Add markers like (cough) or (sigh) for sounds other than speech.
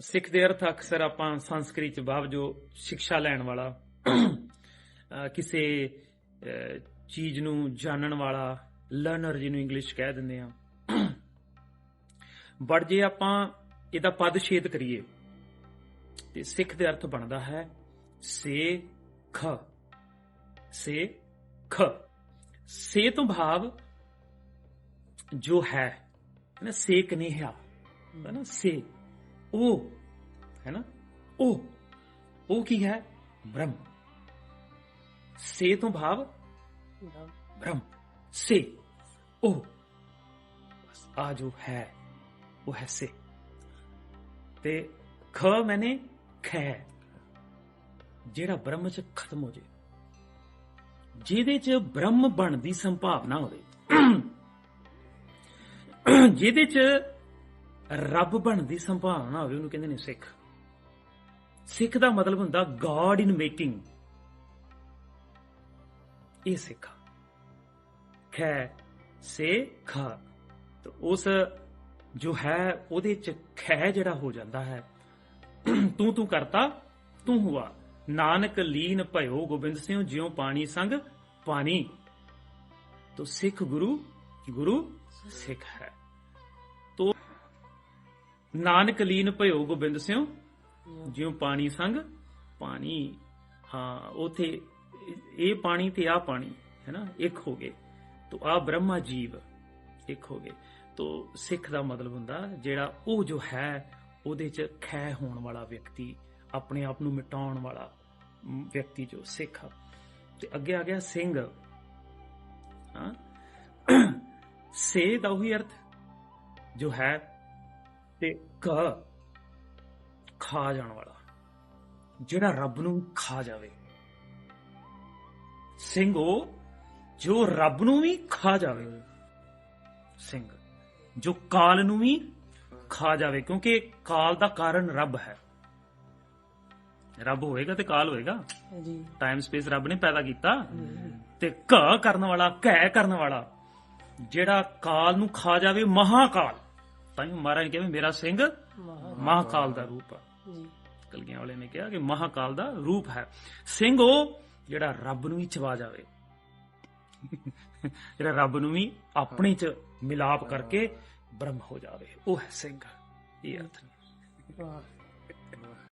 ਸਿੱਖ ਦੇ ਅਰਥ ਅਕਸਰ ਆਪਾਂ ਸੰਸਕ੍ਰਿਤ ਚ ਭਾਵ ਜੋ ਸਿੱਖਿਆ ਲੈਣ ਵਾਲਾ ਕਿਸੇ ਚੀਜ਼ ਨੂੰ ਜਾਣਨ ਵਾਲਾ ਲਰਨਰ ਜਿਹਨੂੰ ਇੰਗਲਿਸ਼ ਕਹਿ ਦਿੰਦੇ ਆ ਬਟ ਜੇ ਆਪਾਂ ਇਹਦਾ ਪਦ ਛੇਦ ਕਰੀਏ, ਤੇ ਸਿੱਖ ਦੇ ਅਰਥ ਬਣਦਾ ਹੈ ਸੇ ਖ ਸੇ ਖ ਸੇ ਤੋਂ ਭਾਵ ਜੋ ਹੈ ਨਾ ਸੇਕ ਨਹੀਂ ਹੈ। ਨਾ ਸੇ। ਉਹ ਹੈ ਨਾ? ਉਹ ਉਹ ਕੀ ਹੈ? ਬ੍ਰਹਮ। ਸੇ ਤੋਂ ਭਾਵ ਬ੍ਰਹਮ। ਸੇ। ਉਹ। ਬਸ ਆ ਜੋ ਹੈ ਉਹ ਹੈ ਸੇ। ਤੇ ਖ ਮੈਨੇ ਖੈ। ਜਿਹੜਾ ਬ੍ਰਹਮ ਚ ਖਤਮ ਹੋ ਜੇ। ਜਿਹਦੇ ਚ ਬ੍ਰਹਮ ਬਣਨ ਦੀ ਸੰਭਾਵਨਾ ਹੋਵੇ। ਜਿਹਦੇ ਚ ਰੱਬ ਬਣਨ ਦੀ ਸੰਭਾਵਨਾ ਹੋਵੇ, ਉਹਨੂੰ ਕਹਿੰਦੇ ਨੇ ਸਿੱਖ। ਸਿੱਖ ਦਾ ਮਤਲਬ ਹੁੰਦਾ ਗਾਡ ਇਨ ਮੇਕਿੰਗ ਇਹ ਸਿੱਖ ਖੈ, ਸੇ, ਖਾ। ਤਾਂ ਉਸ ਜੋ ਹੈ, ਉਹਦੇ ਚ ਖੈ ਜਿਹੜਾ ਹੋ ਜਾਂਦਾ ਹੈ। ਤੂੰ ਤੂੰ ਕਰਤਾ, ਤੂੰ ਹੁਆ। ਨਾਨਕ ਲੀਨ ਭਇਓ ਗੋਬਿੰਦ ਸਿੰਘ, ਜਿਉ ਪਾਣੀ ਸੰਗ ਪਾਣੀ। ਤੋ ਸਿੱਖ ਗੁਰੂ ਗੁਰੂ ਸਿੱਖ ਹੈ। ਨਾਨਕ ਲੀਨ ਭਇਓ ਗੋਬਿੰਦ ਸਿੰਘ ਜਿਉ ਪਾਣੀ ਸੰਗ ਪਾਣੀ। ਹਾਂ ਉਥੇ ਇਹ ਪਾਣੀ ਤੇ ਆ ਪਾਣੀ ਹੈ ਨਾ ਇੱਕ ਹੋ ਗਏ। ਤੋ ਆ ਬ੍ਰਹਮਾ ਜੀਵ ਇੱਕ ਹੋ ਗਏ। ਤੋ ਸਿੱਖ ਦਾ ਮਤਲਬ ਹੁੰਦਾ ਜਿਹੜਾ ਉਹ ਜੋ ਹੈ ਉਹਦੇ ਚ ਖੈ ਹੋਣ ਵਾਲਾ ਵਿਅਕਤੀ ਆਪਣੇ ਆਪ ਨੂੰ ਮਿਟਾਉਣ ਵਾਲਾ ਵਿਅਕਤੀ ਜੋ ਸਿੱਖ। ਤੇ ਅੱਗੇ ਆ ਗਿਆ ਸਿੰਘ। ਹਾਂ। (clears throat) ਸੇ ਦਾ ਉਹੀ ਅਰਥ ਜੋ ਹੈ ਤੇ ਕ ਖਾ ਜਾਣ ਵਾਲਾ ਜਿਹੜਾ ਰੱਬ ਨੂੰ ਖਾ ਜਾਵੇ। ਸਿੰਘ ਉਹ ਜੋ ਰੱਬ ਨੂੰ ਵੀ ਖਾ ਜਾਵੇ ਸਿੰਘ ਜੋ ਕਾਲ ਨੂੰ ਵੀ ਖਾ ਜਾਵੇ ਕਿਉਂਕਿ ਕਾਲ ਦਾ ਕਾਰਨ ਰੱਬ ਹੈ। ਰੱਬ ਹੋਏਗਾ ਤੇ ਕਾਲ ਹੋਏਗਾ। ਜੀ। ਟਾਈਮ ਸਪੇਸ ਰੱਬ ਨੇ ਪੈਦਾ ਕੀਤਾ। ਤੇ ਘ ਕਰਨ ਵਾਲਾ ਕਹਿ ਕਰਨ ਵਾਲਾ ਜਿਹੜਾ ਕਾਲ ਨੂੰ ਖਾ ਜਾਵੇ ਮਹਾਕਾਲ। ਤਾਂ ਹੀ ਮਹਾਰਾਜ ਨੇ ਕਿਹਾ ਵੀ ਮੇਰਾ ਸਿੰਘ ਮਹਾ ਮਹਾਕਾਲ ਦਾ ਰੂਪ ਜੀ। ਕਲਗੀਆਂ ਵਾਲੇ ਨੇ ਕਿਹਾ ਕਿ ਮਹਾਕਾਲ ਦਾ ਰੂਪ ਹੈ। ਸਿੰਘ ਉਹ ਜਿਹੜਾ ਰੱਬ ਨੂੰ ਵੀ ਚਵਾ ਜਾਵੇ। ਜਿਹੜਾ ਰੱਬ ਨੂੰ ਵੀ ਆਪਣੇ ਚ ਮਿਲਾਪ ਕਰਕੇ ਬ੍ਰਹਮ ਹੋ ਜਾਵੇ। ਉਹ ਹੈ ਸਿੰਘ। ਇਹ ਅਰਥ। ਵਾਹ।